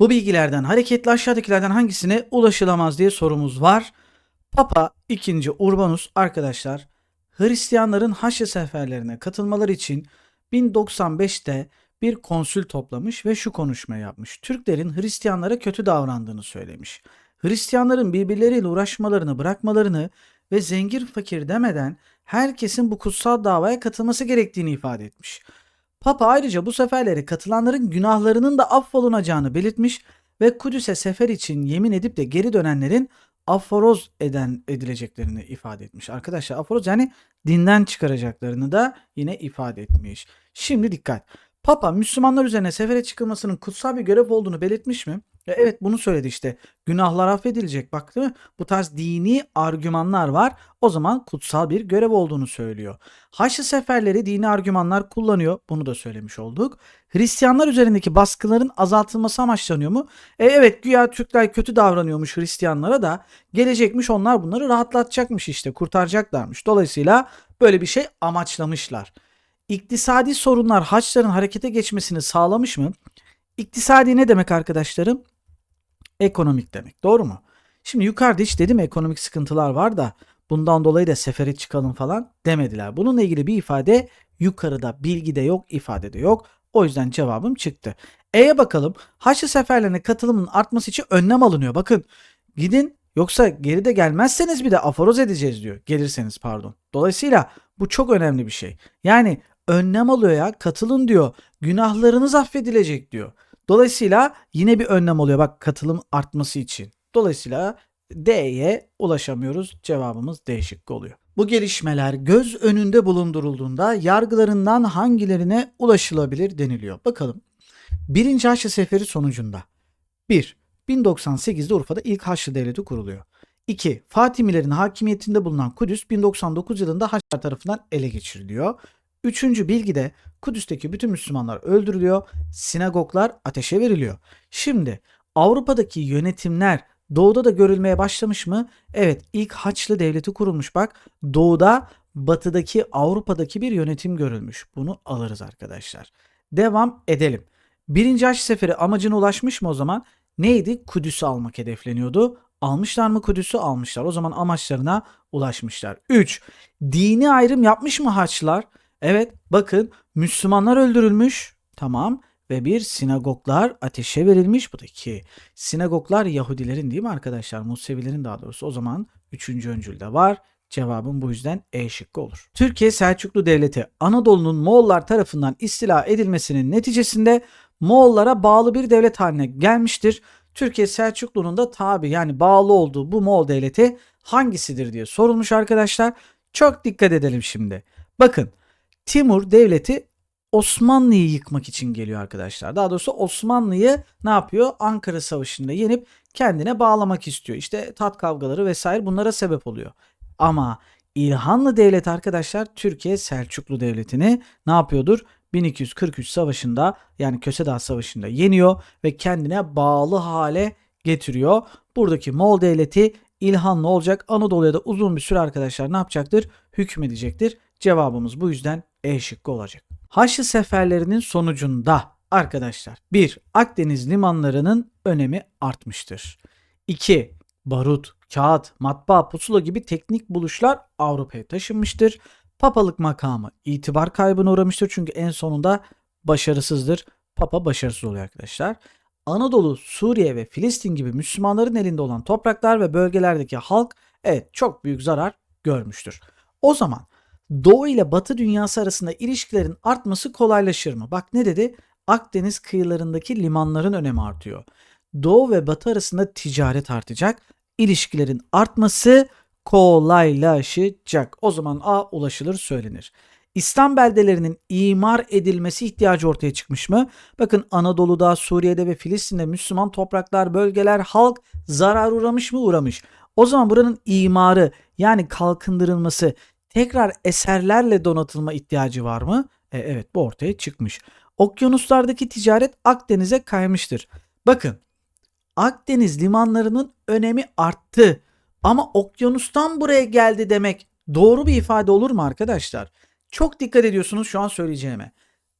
Bu bilgilerden hareketle aşağıdakilerden hangisine ulaşılamaz diye sorumuz var. Papa 2. Urbanus arkadaşlar Hristiyanların Haçlı seferlerine katılmaları için 1095'te bir konsül toplamış ve şu konuşma yapmış. Türklerin Hristiyanlara kötü davrandığını söylemiş. Hristiyanların birbirleriyle uğraşmalarını bırakmalarını ve zengin fakir demeden herkesin bu kutsal davaya katılması gerektiğini ifade etmiş. Papa ayrıca bu seferlere katılanların günahlarının da affolunacağını belirtmiş ve Kudüs'e sefer için yemin edip de geri dönenlerin aforoz eden edileceklerini ifade etmiş. Arkadaşlar aforoz yani dinden çıkaracaklarını da yine ifade etmiş. Şimdi dikkat. Papa Müslümanlar üzerine sefere çıkılmasının kutsal bir görev olduğunu belirtmiş mi? E, Evet bunu söyledi işte. Günahlar affedilecek. Bak değil mi? Bu tarz dini argümanlar var. O zaman kutsal bir görev olduğunu söylüyor. Haçlı seferleri dini argümanlar kullanıyor. Bunu da söylemiş olduk. Hristiyanlar üzerindeki baskıların azaltılması amaçlanıyor mu? E evet güya Türkler kötü davranıyormuş Hristiyanlara da gelecekmiş onlar bunları rahatlatacakmış işte kurtaracaklarmış. Dolayısıyla böyle bir şey amaçlamışlar. İktisadi sorunlar haçların harekete geçmesini sağlamış mı? İktisadi ne demek arkadaşlarım? Ekonomik demek. Doğru mu? Şimdi yukarıda hiç dedim ekonomik sıkıntılar var da bundan dolayı da sefere çıkalım falan demediler. Bununla ilgili bir ifade yukarıda bilgide yok, ifadede yok. O yüzden cevabım çıktı. E'ye bakalım. Haçlı seferlerine katılımın artması için önlem alınıyor. Bakın gidin yoksa geride gelmezseniz bir de aforoz edeceğiz diyor. Gelirseniz pardon. Dolayısıyla bu çok önemli bir şey. Yani önlem alıyor ya katılın diyor. Günahlarınız affedilecek diyor. Dolayısıyla yine bir önlem oluyor bak katılım artması için. Dolayısıyla D'ye ulaşamıyoruz. Cevabımız D şıkkı oluyor. Bu gelişmeler göz önünde bulundurulduğunda yargılarından hangilerine ulaşılabilir deniliyor. Bakalım. Birinci Haçlı Seferi sonucunda 1. 1098'de Urfa'da ilk Haçlı Devleti kuruluyor. 2. Fatimilerin hakimiyetinde bulunan Kudüs 1099 yılında Haçlılar tarafından ele geçiriliyor. Üçüncü bilgide Kudüs'teki bütün Müslümanlar öldürülüyor, sinagoglar ateşe veriliyor. Şimdi Avrupa'daki yönetimler doğuda da görülmeye başlamış mı? Evet ilk Haçlı Devleti kurulmuş bak. Doğuda batıdaki Avrupa'daki bir yönetim görülmüş. Bunu alırız arkadaşlar. Devam edelim. Birinci Haç Seferi amacına ulaşmış mı o zaman? Neydi? Kudüs'ü almak hedefleniyordu. Almışlar mı Kudüs'ü? Almışlar. O zaman amaçlarına ulaşmışlar. 3. Dini ayrım yapmış mı Haçlılar? Evet bakın Müslümanlar öldürülmüş. Tamam. Ve bir sinagoglar ateşe verilmiş. Bu da iki. Sinagoglar Yahudilerin değil mi arkadaşlar? Musevilerin daha doğrusu. O zaman üçüncü öncülde var. Cevabım bu yüzden E şıkkı olur. Türkiye Selçuklu Devleti Anadolu'nun Moğollar tarafından istila edilmesinin neticesinde Moğollara bağlı bir devlet haline gelmiştir. Türkiye Selçuklu'nun da tabi yani bağlı olduğu bu Moğol devleti hangisidir diye sorulmuş arkadaşlar. Çok dikkat edelim şimdi. Bakın Timur devleti Osmanlı'yı yıkmak için geliyor arkadaşlar. Daha doğrusu Osmanlı'yı ne yapıyor? Ankara Savaşı'nda yenip kendine bağlamak istiyor. İşte tat kavgaları vesaire bunlara sebep oluyor. Ama İlhanlı Devlet arkadaşlar Türkiye Selçuklu Devleti'ni ne yapıyordur? 1243 savaşında yani Kösedağ Savaşı'nda yeniyor ve kendine bağlı hale getiriyor. Buradaki Moğol Devleti İlhanlı olacak. Anadolu'ya da uzun bir süre arkadaşlar ne yapacaktır? Hükmedecektir. Cevabımız bu yüzden E şıkkı olacak. Haçlı seferlerinin sonucunda arkadaşlar 1. Akdeniz limanlarının önemi artmıştır. 2. Barut, kağıt, matbaa, pusula gibi teknik buluşlar Avrupa'ya taşınmıştır. Papalık makamı itibar kaybına uğramıştır çünkü en sonunda başarısızdır. Papa başarısız oluyor arkadaşlar. Anadolu, Suriye ve Filistin gibi Müslümanların elinde olan topraklar ve bölgelerdeki halk evet çok büyük zarar görmüştür. O zaman Doğu ile Batı dünyası arasında ilişkilerin artması kolaylaşır mı? Bak ne dedi? Akdeniz kıyılarındaki limanların önemi artıyor. Doğu ve Batı arasında ticaret artacak. İlişkilerin artması kolaylaşacak. O zaman A ulaşılır söylenir. İslam beldelerinin imar edilmesi ihtiyacı ortaya çıkmış mı? Bakın Anadolu'da, Suriye'de ve Filistin'de Müslüman topraklar, bölgeler, halk zarar uğramış mı? Uğramış. O zaman buranın imarı yani kalkındırılması, tekrar eserlerle donatılma ihtiyacı var mı? E, evet bu ortaya çıkmış. Okyanuslardaki ticaret Akdeniz'e kaymıştır. Bakın Akdeniz limanlarının önemi arttı. Ama okyanustan buraya geldi demek doğru bir ifade olur mu arkadaşlar? Çok dikkat ediyorsunuz şu an söyleyeceğime.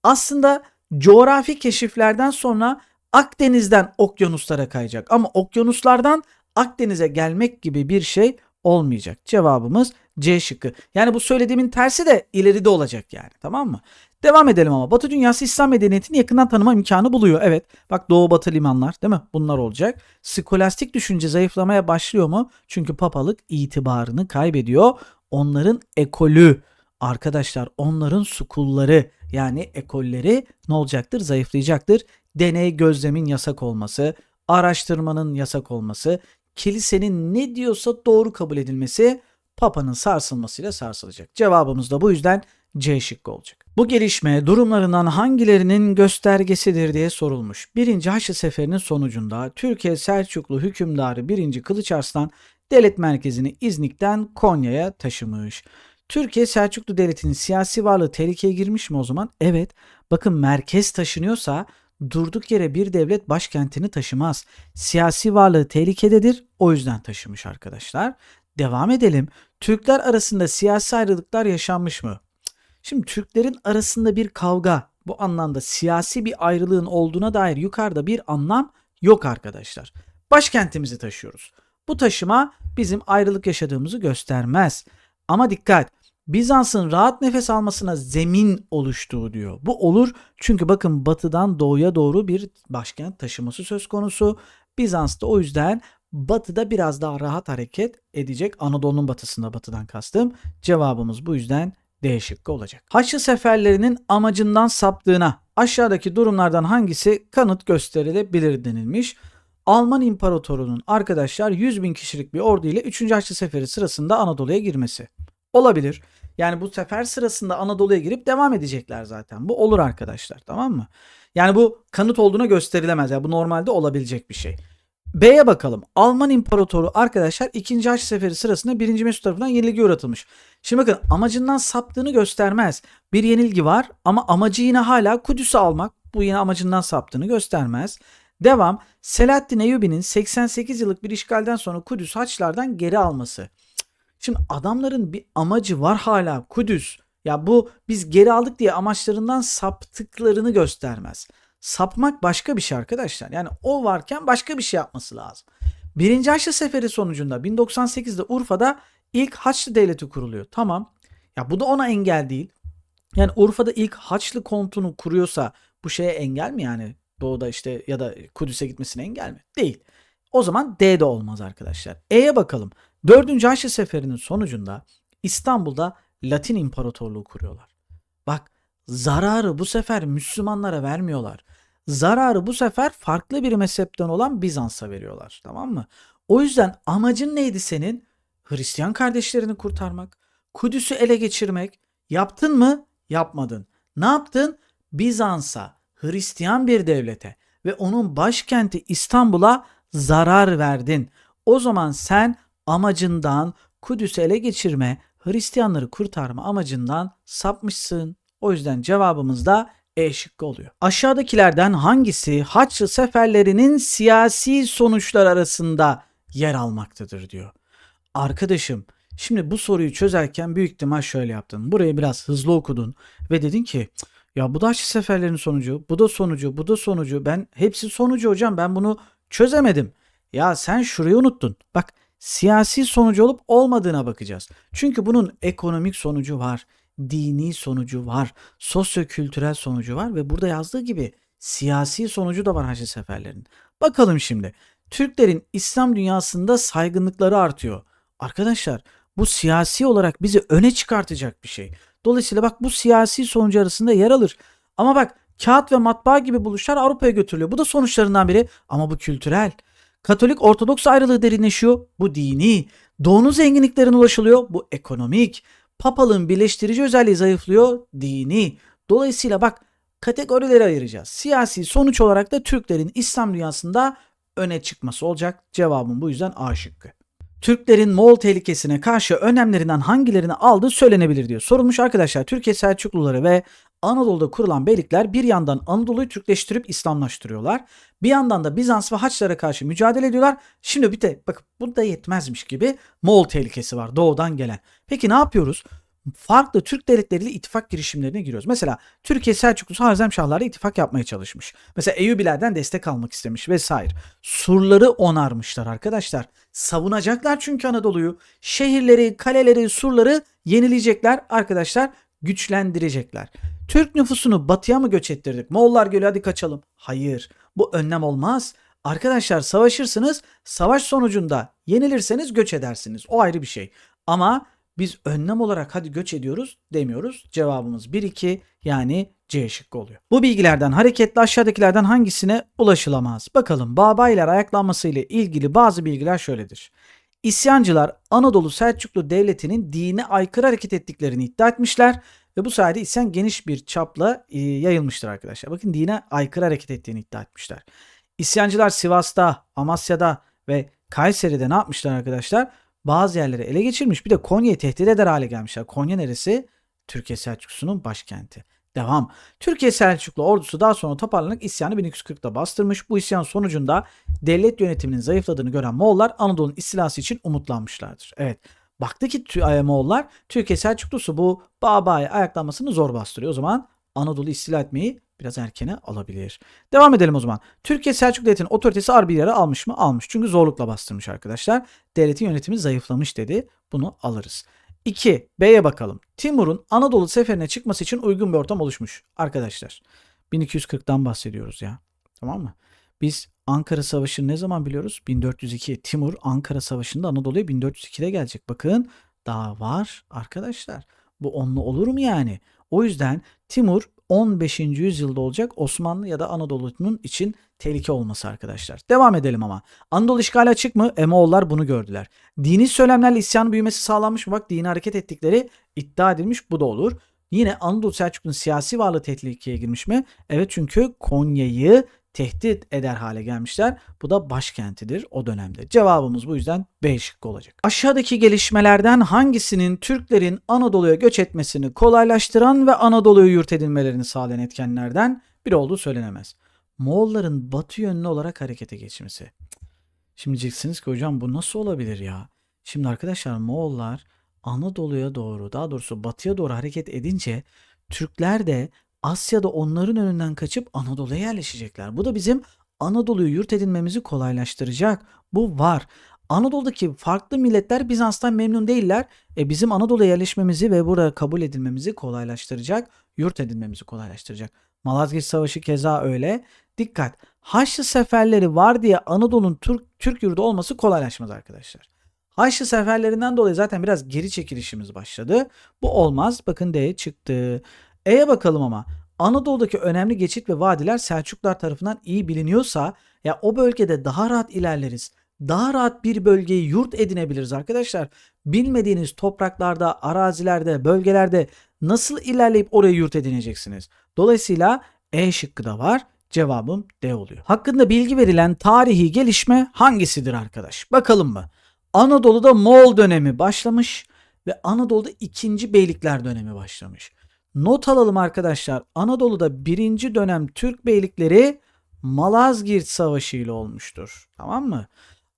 Aslında coğrafi keşiflerden sonra Akdeniz'den okyanuslara kayacak ama okyanuslardan Akdeniz'e gelmek gibi bir şey olmayacak. Cevabımız C şıkkı. Yani bu söylediğimin tersi de ileride olacak yani tamam mı? Devam edelim ama Batı dünyası İslam medeniyetini yakından tanıma imkanı buluyor. Evet bak Doğu Batı limanlar değil mi? Bunlar olacak. Skolastik düşünce zayıflamaya başlıyor mu? Çünkü papalık itibarını kaybediyor. Onların ekolü arkadaşlar onların sukulları yani ekolleri ne olacaktır? Zayıflayacaktır. Deney gözlemin yasak olması, araştırmanın yasak olması, kilisenin ne diyorsa doğru kabul edilmesi Papa'nın sarsılmasıyla sarsılacak. Cevabımız da bu yüzden C şıkkı olacak. Bu gelişme durumlarından hangilerinin göstergesidir diye sorulmuş. 1. Haçlı Seferi'nin sonucunda Türkiye Selçuklu hükümdarı 1. Kılıç Arslan devlet merkezini İznik'ten Konya'ya taşımış. Türkiye Selçuklu Devleti'nin siyasi varlığı tehlikeye girmiş mi o zaman? Evet. Bakın merkez taşınıyorsa durduk yere bir devlet başkentini taşımaz. Siyasi varlığı tehlikededir. O yüzden taşımış arkadaşlar. Devam edelim. Türkler arasında siyasi ayrılıklar yaşanmış mı? Şimdi Türklerin arasında bir kavga bu anlamda siyasi bir ayrılığın olduğuna dair yukarıda bir anlam yok arkadaşlar. Başkentimizi taşıyoruz. Bu taşıma bizim ayrılık yaşadığımızı göstermez. Ama dikkat Bizans'ın rahat nefes almasına zemin oluştuğu diyor. Bu olur çünkü bakın batıdan doğuya doğru bir başkent taşıması söz konusu. Bizans da o yüzden batıda biraz daha rahat hareket edecek. Anadolu'nun batısında batıdan kastım. Cevabımız bu yüzden D şıkkı olacak. Haçlı seferlerinin amacından saptığına aşağıdaki durumlardan hangisi kanıt gösterilebilir denilmiş. Alman İmparatorluğu'nun arkadaşlar 100 bin kişilik bir ordu ile 3. Haçlı Seferi sırasında Anadolu'ya girmesi. Olabilir. Yani bu sefer sırasında Anadolu'ya girip devam edecekler zaten. Bu olur arkadaşlar tamam mı? Yani bu kanıt olduğuna gösterilemez. Yani bu normalde olabilecek bir şey. B'ye bakalım. Alman İmparatoru arkadaşlar 2. Haç Seferi sırasında 1. Mesut tarafından yenilgi uğratılmış. Şimdi bakın amacından saptığını göstermez. Bir yenilgi var ama amacı yine hala Kudüs'ü almak. Bu yine amacından saptığını göstermez. Devam. Selahaddin Eyyubi'nin 88 yıllık bir işgalden sonra Kudüs Haçlardan geri alması. Şimdi adamların bir amacı var hala Kudüs. Ya bu biz geri aldık diye amaçlarından saptıklarını göstermez. Sapmak başka bir şey arkadaşlar. Yani o varken başka bir şey yapması lazım. Birinci Haçlı Seferi sonucunda 1098'de Urfa'da ilk Haçlı Devleti kuruluyor. Tamam. Ya bu da ona engel değil. Yani Urfa'da ilk Haçlı kontunu kuruyorsa bu şeye engel mi yani? Doğuda işte ya da Kudüs'e gitmesine engel mi? Değil. O zaman D de olmaz arkadaşlar. E'ye bakalım. 4. Haçlı Seferi'nin sonucunda İstanbul'da Latin İmparatorluğu kuruyorlar. Bak zararı bu sefer Müslümanlara vermiyorlar. Zararı bu sefer farklı bir mezhepten olan Bizans'a veriyorlar. Tamam mı? O yüzden amacın neydi senin? Hristiyan kardeşlerini kurtarmak, Kudüs'ü ele geçirmek. Yaptın mı? Yapmadın. Ne yaptın? Bizans'a, Hristiyan bir devlete ve onun başkenti İstanbul'a zarar verdin. O zaman sen amacından Kudüs'ü ele geçirme, Hristiyanları kurtarma amacından sapmışsın. O yüzden cevabımız da E şıkkı oluyor. Aşağıdakilerden hangisi Haçlı seferlerinin siyasi sonuçlar arasında yer almaktadır diyor. Arkadaşım şimdi bu soruyu çözerken büyük ihtimal şöyle yaptın. Burayı biraz hızlı okudun ve dedin ki ya bu da Haçlı seferlerin sonucu, bu da sonucu, bu da sonucu. Ben hepsi sonucu hocam ben bunu çözemedim. Ya sen şurayı unuttun. Bak siyasi sonucu olup olmadığına bakacağız. Çünkü bunun ekonomik sonucu var, dini sonucu var, sosyokültürel sonucu var ve burada yazdığı gibi siyasi sonucu da var Haçlı seferlerin. Bakalım şimdi. Türklerin İslam dünyasında saygınlıkları artıyor. Arkadaşlar bu siyasi olarak bizi öne çıkartacak bir şey. Dolayısıyla bak bu siyasi sonucu arasında yer alır. Ama bak kağıt ve matbaa gibi buluşlar Avrupa'ya götürülüyor. Bu da sonuçlarından biri ama bu kültürel. Katolik Ortodoks ayrılığı derinleşiyor. Bu dini. Doğunun zenginliklerine ulaşılıyor. Bu ekonomik. Papalığın birleştirici özelliği zayıflıyor. Dini. Dolayısıyla bak kategorileri ayıracağız. Siyasi sonuç olarak da Türklerin İslam dünyasında öne çıkması olacak. Cevabım bu yüzden A şıkkı. Türklerin Moğol tehlikesine karşı önlemlerinden hangilerini aldığı söylenebilir diyor. Sorulmuş arkadaşlar Türkiye Selçukluları ve Anadolu'da kurulan beylikler bir yandan Anadolu'yu Türkleştirip İslamlaştırıyorlar. Bir yandan da Bizans ve Haçlara karşı mücadele ediyorlar. Şimdi bir de bak bu da yetmezmiş gibi Moğol tehlikesi var doğudan gelen. Peki ne yapıyoruz? Farklı Türk devletleriyle ittifak girişimlerine giriyoruz. Mesela Türkiye Selçuklusu Harzemşahlarla ittifak yapmaya çalışmış. Mesela Eyyubilerden destek almak istemiş vesaire. Surları onarmışlar arkadaşlar. Savunacaklar çünkü Anadolu'yu. Şehirleri, kaleleri, surları yenileyecekler arkadaşlar. Güçlendirecekler. Türk nüfusunu batıya mı göç ettirdik? Moğollar geliyor hadi kaçalım. Hayır. Bu önlem olmaz. Arkadaşlar savaşırsınız. Savaş sonucunda yenilirseniz göç edersiniz. O ayrı bir şey. Ama biz önlem olarak hadi göç ediyoruz demiyoruz. Cevabımız 1-2 yani C şıkkı oluyor. Bu bilgilerden hareketle aşağıdakilerden hangisine ulaşılamaz? Bakalım Babayiler ayaklanması ile ilgili bazı bilgiler şöyledir. İsyancılar Anadolu Selçuklu Devleti'nin dine aykırı hareket ettiklerini iddia etmişler ve bu sayede isyan geniş bir çapla e, yayılmıştır arkadaşlar. Bakın dine aykırı hareket ettiğini iddia etmişler. İsyancılar Sivas'ta, Amasya'da ve Kayseri'de ne yapmışlar arkadaşlar? Bazı yerleri ele geçirmiş. Bir de Konya'yı tehdit eder hale gelmişler. Konya neresi? Türkiye Selçuklusu'nun başkenti. Devam. Türkiye Selçuklu ordusu daha sonra toparlanarak isyanı 1240'da bastırmış. Bu isyan sonucunda devlet yönetiminin zayıfladığını gören Moğollar Anadolu'nun istilası için umutlanmışlardır. Evet. Baktı ki e, Moğollar Türkiye Selçuklusu bu Baba'ya ayaklanmasını zor bastırıyor. O zaman Anadolu istila etmeyi biraz erkene alabilir. Devam edelim o zaman. Türkiye Selçuklu Devleti'nin otoritesi ağır bir yere almış mı? Almış. Çünkü zorlukla bastırmış arkadaşlar. Devletin yönetimi zayıflamış dedi. Bunu alırız. 2. B'ye bakalım. Timur'un Anadolu seferine çıkması için uygun bir ortam oluşmuş. Arkadaşlar 1240'dan bahsediyoruz ya. Tamam mı? Biz Ankara Savaşı'nı ne zaman biliyoruz? 1402. Timur Ankara Savaşı'nda Anadolu'ya 1402'de gelecek. Bakın daha var arkadaşlar. Bu onlu olur mu yani? O yüzden Timur 15. yüzyılda olacak Osmanlı ya da Anadolu'nun için tehlike olması arkadaşlar. Devam edelim ama. Anadolu işgali açık mı? E Moğollar bunu gördüler. Dini söylemlerle isyan büyümesi sağlanmış mı? Bak dini hareket ettikleri iddia edilmiş. Bu da olur. Yine Anadolu Selçuklu'nun siyasi varlığı tehlikeye girmiş mi? Evet çünkü Konya'yı tehdit eder hale gelmişler. Bu da başkentidir o dönemde. Cevabımız bu yüzden B şıkkı olacak. Aşağıdaki gelişmelerden hangisinin Türklerin Anadolu'ya göç etmesini kolaylaştıran ve Anadolu'yu yurt edinmelerini sağlayan etkenlerden biri olduğu söylenemez. Moğolların batı yönlü olarak harekete geçmesi. Şimdi diyeceksiniz ki hocam bu nasıl olabilir ya? Şimdi arkadaşlar Moğollar Anadolu'ya doğru daha doğrusu batıya doğru hareket edince Türkler de Asya'da onların önünden kaçıp Anadolu'ya yerleşecekler. Bu da bizim Anadolu'yu yurt edinmemizi kolaylaştıracak. Bu var. Anadolu'daki farklı milletler Bizans'tan memnun değiller. E bizim Anadolu'ya yerleşmemizi ve burada kabul edilmemizi kolaylaştıracak, yurt edinmemizi kolaylaştıracak. Malazgirt Savaşı keza öyle. Dikkat. Haçlı seferleri var diye Anadolu'nun Türk, Türk yurdu olması kolaylaşmaz arkadaşlar. Haçlı seferlerinden dolayı zaten biraz geri çekilişimiz başladı. Bu olmaz. Bakın D çıktı. E'ye bakalım ama. Anadolu'daki önemli geçit ve vadiler Selçuklular tarafından iyi biliniyorsa ya o bölgede daha rahat ilerleriz. Daha rahat bir bölgeyi yurt edinebiliriz arkadaşlar. Bilmediğiniz topraklarda, arazilerde, bölgelerde nasıl ilerleyip oraya yurt edineceksiniz? Dolayısıyla E şıkkı da var. Cevabım D oluyor. Hakkında bilgi verilen tarihi gelişme hangisidir arkadaş? Bakalım mı? Anadolu'da Moğol dönemi başlamış ve Anadolu'da 2. Beylikler dönemi başlamış. Not alalım arkadaşlar. Anadolu'da birinci dönem Türk beylikleri Malazgirt Savaşı ile olmuştur. Tamam mı?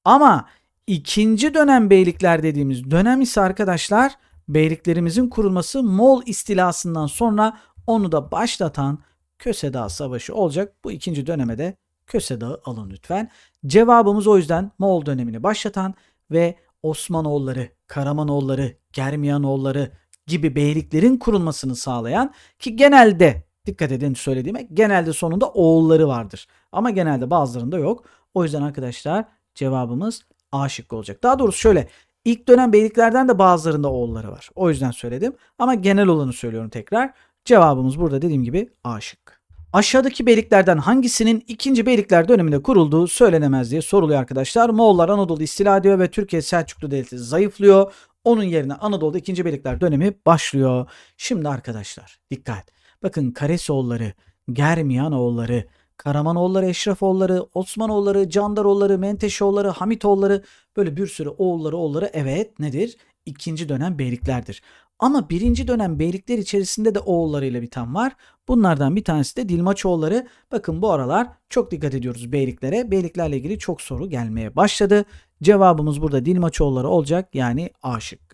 Ama ikinci dönem beylikler dediğimiz dönem ise arkadaşlar beyliklerimizin kurulması Moğol istilasından sonra onu da başlatan Köse Dağı Savaşı olacak. Bu ikinci döneme de Köse Dağı alın lütfen. Cevabımız o yüzden Moğol dönemini başlatan ve Osmanoğulları, Karamanoğulları, Germiyanoğulları gibi beyliklerin kurulmasını sağlayan ki genelde dikkat edin söylediğime genelde sonunda oğulları vardır. Ama genelde bazılarında yok. O yüzden arkadaşlar cevabımız A şıkkı olacak. Daha doğrusu şöyle ilk dönem beyliklerden de bazılarında oğulları var. O yüzden söyledim. Ama genel olanı söylüyorum tekrar. Cevabımız burada dediğim gibi A şıkkı. Aşağıdaki beyliklerden hangisinin 2. Beylikler döneminde kurulduğu söylenemez diye soruluyor arkadaşlar. Moğollar Anadolu istila ediyor ve Türkiye Selçuklu Devleti zayıflıyor. Onun yerine Anadolu'da 2. Beylikler dönemi başlıyor. Şimdi arkadaşlar dikkat. Bakın Karesoğulları, Germiyanoğulları, Karamanoğulları, Eşrefoğulları, Osmanoğulları, Candaroğulları, Menteşoğulları, Hamitoğulları böyle bir sürü oğulları oğulları evet nedir? İkinci dönem beyliklerdir. Ama birinci dönem beylikler içerisinde de oğullarıyla biten var. Bunlardan bir tanesi de Dilmaçoğulları. Bakın bu aralar çok dikkat ediyoruz beyliklere. Beyliklerle ilgili çok soru gelmeye başladı. Cevabımız burada Dilmaçoğulları olacak yani A şıkkı.